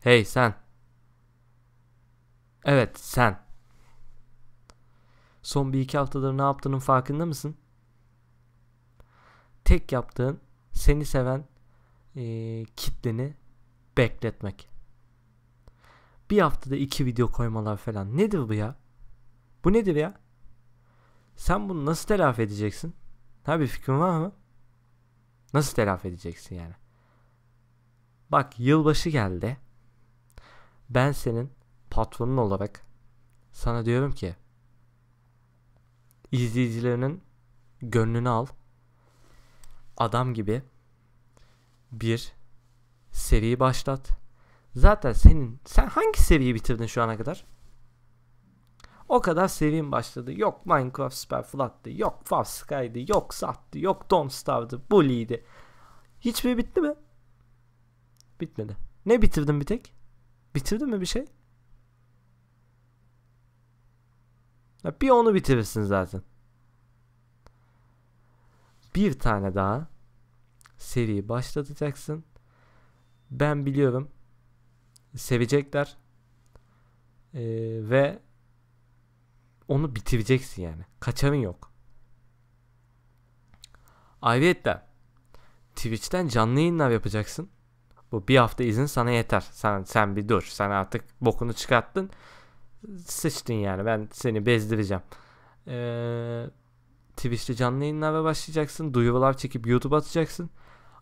Hey sen. Evet sen. Son bir iki haftadır ne yaptığının farkında mısın? Tek yaptığın seni seven e, kitleni bekletmek. Bir haftada iki video koymalar falan. Nedir bu ya? Bu nedir ya? Sen bunu nasıl telafi edeceksin? Ha bir fikrin var mı? Nasıl telafi edeceksin yani? Bak yılbaşı geldi. Ben senin patronun olarak sana diyorum ki izleyicilerinin gönlünü al. Adam gibi bir seri başlat. Zaten senin sen hangi seriyi bitirdin şu ana kadar? O kadar sevim başladı. Yok Minecraft Super Flat'tı. Yok Far Sky'dı. Yok Sattı. Yok Don't Starve'dı. Bully'di. Hiçbiri bitti mi? Bitmedi. Ne bitirdin bir tek? Bitirdin mi bir şey? Ya bir onu bitirirsin zaten. Bir tane daha seri başlatacaksın. Ben biliyorum. Sevecekler. Ee, ve onu bitireceksin yani. Kaçarın yok. Ayrıca Twitch'ten canlı yayınlar yapacaksın. Bu bir hafta izin sana yeter. Sen sen bir dur. Sen artık bokunu çıkarttın. Sıçtın yani. Ben seni bezdireceğim. Ee, Twitch'te canlı yayınlara başlayacaksın. Duyurular çekip YouTube atacaksın.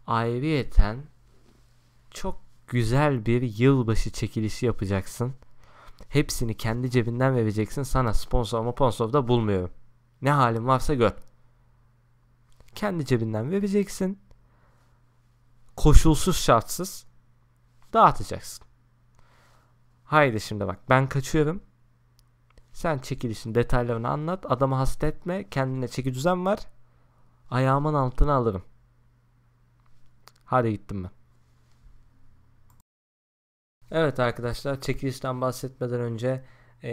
Ayrıyeten çok güzel bir yılbaşı çekilişi yapacaksın. Hepsini kendi cebinden vereceksin. Sana sponsor mu sponsor da bulmuyorum. Ne halin varsa gör. Kendi cebinden vereceksin. Koşulsuz şartsız dağıtacaksın. Haydi şimdi bak ben kaçıyorum. Sen çekilişin detaylarını anlat. Adamı hasta etme. Kendine çeki düzen var. Ayağımın altına alırım. Hadi gittim ben. Evet arkadaşlar çekilişten bahsetmeden önce e,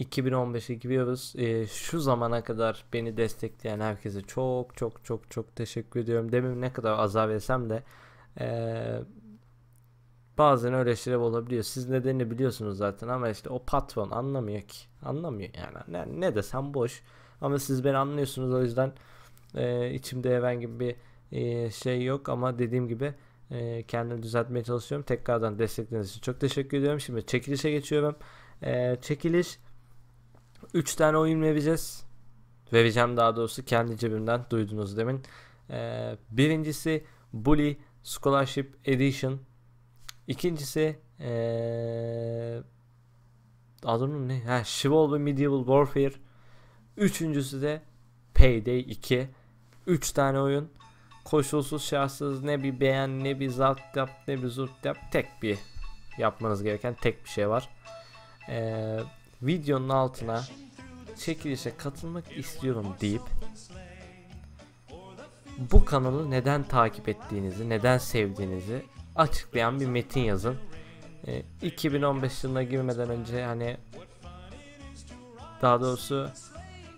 2015'e giriyoruz. E, şu zamana kadar beni destekleyen herkese çok çok çok çok teşekkür ediyorum. Demin ne kadar azar versem de e, bazen öyle şeyler olabiliyor. Siz nedenini biliyorsunuz zaten ama işte o patron anlamıyor ki. Anlamıyor yani. Ne, ne desem boş. Ama siz beni anlıyorsunuz o yüzden e, içimde herhangi bir e, şey yok ama dediğim gibi e, kendimi düzeltmeye çalışıyorum. Tekrardan destekleriniz için çok teşekkür ediyorum. Şimdi çekilişe geçiyorum. E, çekiliş 3 tane oyun vereceğiz. Vereceğim daha doğrusu kendi cebimden duydunuz demin. E, birincisi Bully Scholarship Edition. İkincisi ee, adının ne? Ha, Chivalry Medieval Warfare. Üçüncüsü de Payday 2. 3 tane oyun koşulsuz şartsız ne bir beğen ne bir zart yap ne bir zurt yap tek bir yapmanız gereken tek bir şey var. Ee, videonun altına çekilişe katılmak istiyorum deyip bu kanalı neden takip ettiğinizi, neden sevdiğinizi açıklayan bir metin yazın. Ee, 2015 yılına girmeden önce hani daha doğrusu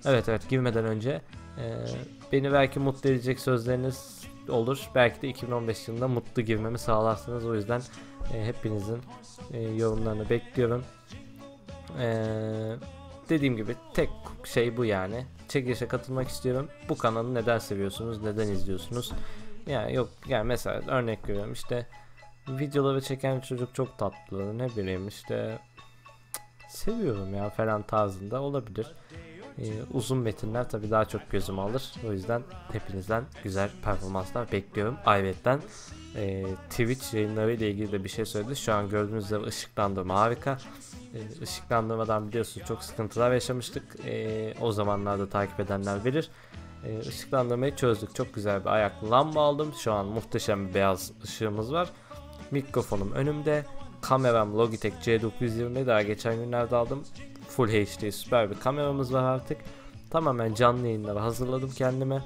evet evet girmeden önce e, beni belki mutlu edecek sözleriniz olur. Belki de 2015 yılında mutlu girmemi sağlarsınız. O yüzden e, hepinizin e, yorumlarını bekliyorum. E, dediğim gibi tek şey bu yani. Çekilişe katılmak istiyorum. Bu kanalı neden seviyorsunuz? Neden izliyorsunuz? Yani yok yani mesela örnek veriyorum işte videoları çeken çocuk çok tatlı ne bileyim işte seviyorum ya falan tarzında olabilir. Ee, uzun metinler tabii daha çok gözüm alır. O yüzden hepinizden güzel performanslar bekliyorum. Ayrıca e, Twitch yayınları ile ilgili de bir şey söyledi. Şu an gördüğünüz üzere ışıklandırma harika. E, ışıklandırmadan biliyorsunuz çok sıkıntılar yaşamıştık. E, o zamanlarda takip edenler bilir. E, ışıklandırmayı çözdük. Çok güzel bir ayaklı lamba aldım. Şu an muhteşem bir beyaz ışığımız var. Mikrofonum önümde. Kameram Logitech C920 daha geçen günlerde aldım. Full HD süper bir kameramız var artık. Tamamen canlı yayınlara hazırladım kendime.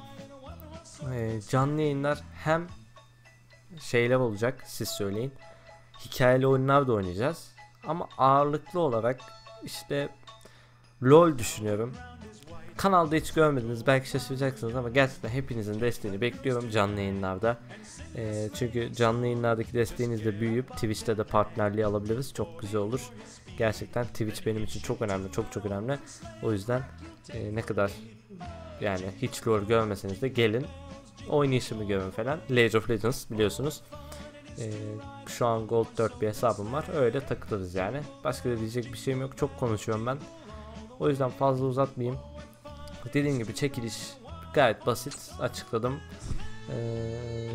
Ee, canlı yayınlar hem şeyler olacak siz söyleyin. Hikayeli oyunlar da oynayacağız. Ama ağırlıklı olarak işte LOL düşünüyorum. Kanalda hiç görmediniz belki şaşıracaksınız ama gerçekten hepinizin desteğini bekliyorum canlı yayınlarda. E, çünkü canlı yayınlardaki desteğinizle büyüyüp Twitch'te de partnerliği alabiliriz. Çok güzel olur. Gerçekten Twitch benim için çok önemli, çok çok önemli. O yüzden e, ne kadar yani hiç lore görmeseniz de gelin oynayışımı görün falan. League of Legends biliyorsunuz. Ee, şu an Gold 4 bir hesabım var. Öyle takılırız yani. Başka da diyecek bir şeyim yok. Çok konuşuyorum ben. O yüzden fazla uzatmayayım. Dediğim gibi çekiliş gayet basit. Açıkladım. Ee,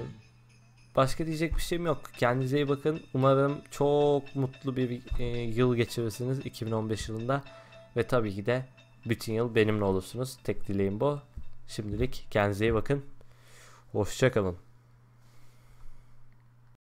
başka diyecek bir şeyim yok. Kendinize iyi bakın. Umarım çok mutlu bir e, yıl geçirirsiniz 2015 yılında. Ve tabii ki de bütün yıl benimle olursunuz. Tek dileğim bu. Şimdilik kendinize iyi bakın. Hoşçakalın.